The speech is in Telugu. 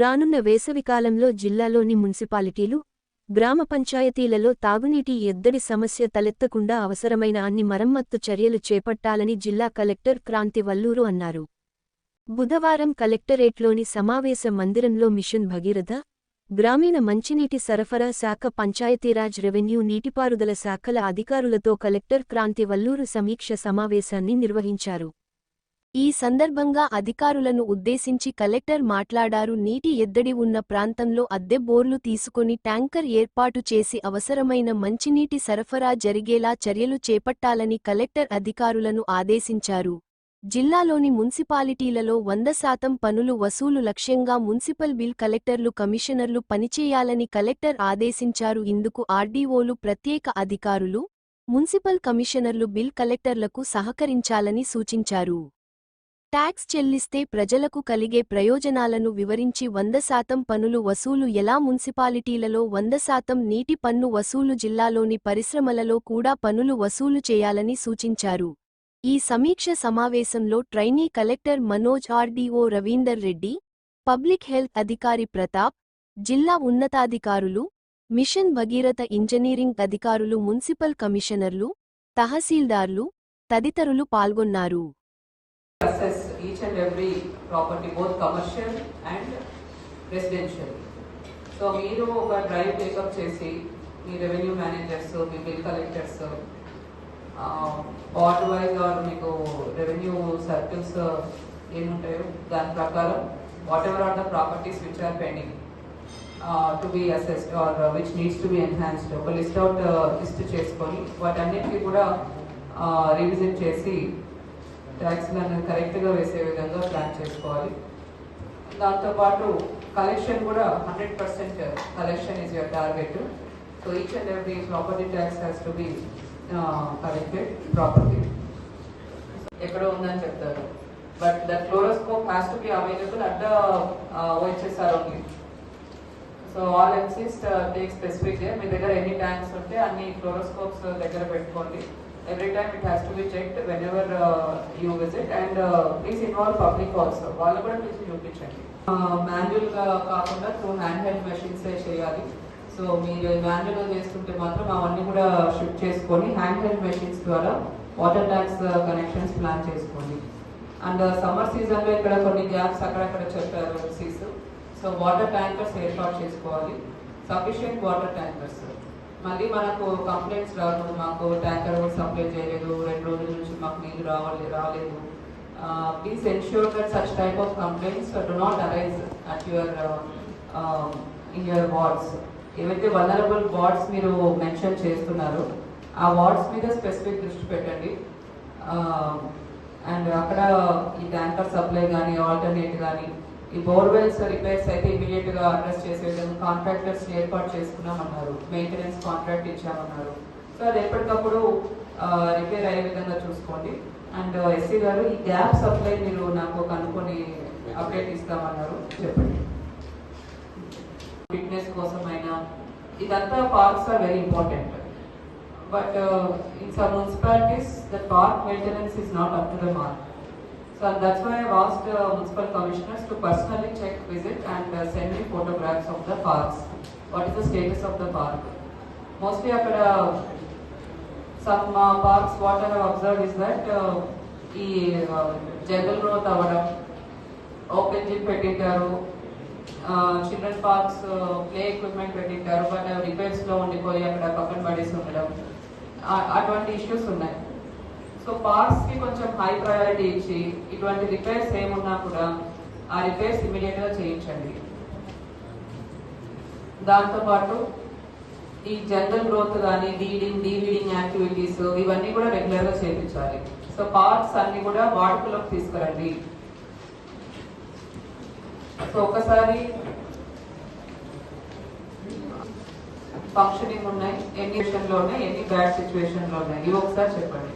రానున్న వేసవికాలంలో జిల్లాలోని మున్సిపాలిటీలు గ్రామ పంచాయతీలలో తాగునీటి ఎద్దడి సమస్య తలెత్తకుండా అవసరమైన అన్ని మరమ్మత్తు చర్యలు చేపట్టాలని జిల్లా కలెక్టర్ క్రాంతి వల్లూరు అన్నారు. బుధవారం కలెక్టరేట్లోని సమావేశ మందిరంలో మిషన్ భగీరథ గ్రామీణ మంచినీటి సరఫరా శాఖ పంచాయతీరాజ్ రెవెన్యూ నీటిపారుదల శాఖల అధికారులతో కలెక్టర్ క్రాంతి వల్లూరు సమీక్ష సమావేశాన్ని నిర్వహించారు. ఈ సందర్భంగా అధికారులను ఉద్దేశించి కలెక్టర్ మాట్లాడారు. నీటి ఎద్దడి ఉన్న ప్రాంతంలో అద్దె బోర్లు తీసుకొని ట్యాంకర్ ఏర్పాటు చేసి అవసరమైన మంచినీటి సరఫరా జరిగేలా చర్యలు చేపట్టాలని కలెక్టర్ అధికారులను ఆదేశించారు. జిల్లాలోని మున్సిపాలిటీలలో వంద శాతం పనులు వసూలు లక్ష్యంగా మున్సిపల్ బిల్ కలెక్టర్లు కమిషనర్లు పనిచేయాలని కలెక్టర్ ఆదేశించారు. ఇందుకు ఆర్డీఓలు ప్రత్యేక అధికారులు మున్సిపల్ కమిషనర్లు బిల్ కలెక్టర్లకు సహకరించాలని సూచించారు. ట్యాక్స్ చెల్లిస్తే ప్రజలకు కలిగే ప్రయోజనాలను వివరించి వంద శాతం పనులు వసూలు ఎలా మున్సిపాలిటీలలో వంద శాతం నీటి పన్ను వసూలు జిల్లాలోని పరిశ్రమలలో కూడా పనులు వసూలు చేయాలని సూచించారు. ఈ సమీక్ష సమావేశంలో trainee collector Manoj RDO Ravinder Reddy public health అధికారి ప్రతాప్ జిల్లా ఉన్నతాధికారులు మిషన్ భగీరథ ఇంజనీరింగ్ అధికారులు మున్సిపల్ కమిషనర్లు తహసీల్దార్లు తదితరులు పాల్గొన్నారు. Assess each and every property, both commercial and residential. So మీరు ఒక డ్రైవ్ టేకప్ చేసి మీ revenue managers me bill collectors ward wise or మీకు రెవెన్యూ సర్కిల్స్ ఏముంటాయో దాని ప్రకారం whatever are the properties which are pending to be assessed or which needs to be enhanced ఒక లిస్ట్ అవుట్ లిస్ట్ చేసుకొని వాటన్నిటికీ కూడా రివిజిట్ చేసి ట్యాక్స్ అనేది కరెక్ట్గా వేసే విధంగా ప్లాన్ చేసుకోవాలి. దాంతోపాటు కలెక్షన్ కూడా hundred percent collection is your target so each and every property tax has to be collected property ఎక్కడో ఉందని చెప్తారు. But the chloroscope has to be available at the OHSR only so all MCs take specific మీ దగ్గర ఎన్ని ట్యాంక్స్ ఉంటే అన్ని క్లోరోస్కోప్స్ uh, దగ్గర పెట్టుకోండి. Every it it to be checked whenever whenever you visit and please involve public also. వాళ్ళు కూడా ప్లీజ్ చూపించండి మాన్యువల్గా కాకుండా త్రూ హ్యాండ్ హెల్డ్ మెషిన్స్ చేయాలి. సో మీరు మాన్యువల్గా చేస్తుంటే మాత్రం అవన్నీ కూడా షిఫ్ట్ చేసుకొని హ్యాండ్ హెల్డ్ మెషిన్స్ ద్వారా వాటర్ ట్యాంక్స్ కనెక్షన్స్ ప్లాన్ చేసుకోండి. అండ్ సమ్మర్ సీజన్లో ఇక్కడ కొన్ని గ్యాప్స్ అక్కడక్కడ చెప్పారు ఎంసీస్ సో వాటర్ ట్యాంకర్స్ ఏర్పాటు చేసుకోవాలి. సఫిషియంట్ వాటర్ ట్యాంకర్స్ మళ్ళీ మనకు కంప్లైంట్స్ రావడం మాకు ట్యాంకర్ కూడా సప్లై చేయలేదు. రెండు రోజుల నుంచి మాకు నీళ్ళు రావాలి రాలేదు. Please ensure that such type of complaints do not arise at your in your wards ఏవైతే వనరబుల్ వార్డ్స్ మీరు మెన్షన్ చేస్తున్నారో ఆ వార్డ్స్ మీద స్పెసిఫిక్ దృష్టి పెట్టండి. అండ్ అక్కడ ఈ ట్యాంకర్ సప్లై కానీ ఆల్టర్నేట్ కానీ ఈ బోర్వెల్స్ రిపేర్స్ అయితే ఇమీడియట్గా అడ్రస్ చేసే విధంగా కాంట్రాక్టర్స్ ఏర్పాటు చేసుకున్నామన్నారు మెయింటెనెన్స్ కాంట్రాక్ట్ ఇచ్చామన్నారు. సో అది ఎప్పటికప్పుడు రిపేర్ అయ్యే విధంగా చూసుకోండి. అండ్ uh, ఎస్సీ గారు ఈ గ్యాప్ సప్లై మీరు నాకు కనుక్కొని అప్డేట్ ఇస్తామన్నారు. చెప్పండి. ఫిట్నెస్ కోసమైనా ఇదంతా parks are very important but in some municipalities the park maintenance is not up to the mark So that's why I've asked uh, municipal commissioners to personally check, visit and uh, send me photographs of the parks. What is the status of the park? Mostly అక్కడ some uh, parks what I have observed is that uh, ఈ జంగల్ గ్రోత్ అవ్వడం ఓపెన్ జిమ్ పెట్టింటారు చిల్డ్రన్ పార్క్స్ ప్లే ఎక్విప్మెంట్ పెట్టింటారు బట్ అవి రిపేర్స్లో ఉండిపోయి అక్కడ పక్కన పడేసి ఉండడం ఆ- అటువంటి ఇష్యూస్ ఉన్నాయి సో పార్ట్స్కి కొంచెం హై ప్రయారిటీ ఇచ్చి ఇటువంటి రిపేర్స్ ఏమున్నా కూడా ఆ రిపేర్స్ ఇమీడియట్గా చేయించండి. దాంతో పాటు ఈ జనరల్ గ్రోత్ కానీ డీడింగ్ డీవీడింగ్ యాక్టివిటీస్ ఇవన్నీ కూడా రెగ్యులర్గా చేయించాలి. సో పార్క్స్ అన్ని కూడా వాడుకలోకి తీసుకురండి. సో ఒకసారి ఫంక్షనింగ్ ఉన్నాయి ఎన్ని విషయంలో ఉన్నాయి ఎన్ని బ్యాడ్ సిచ్యువేషన్లో ఉన్నాయి ఇవి ఒకసారి చెప్పండి.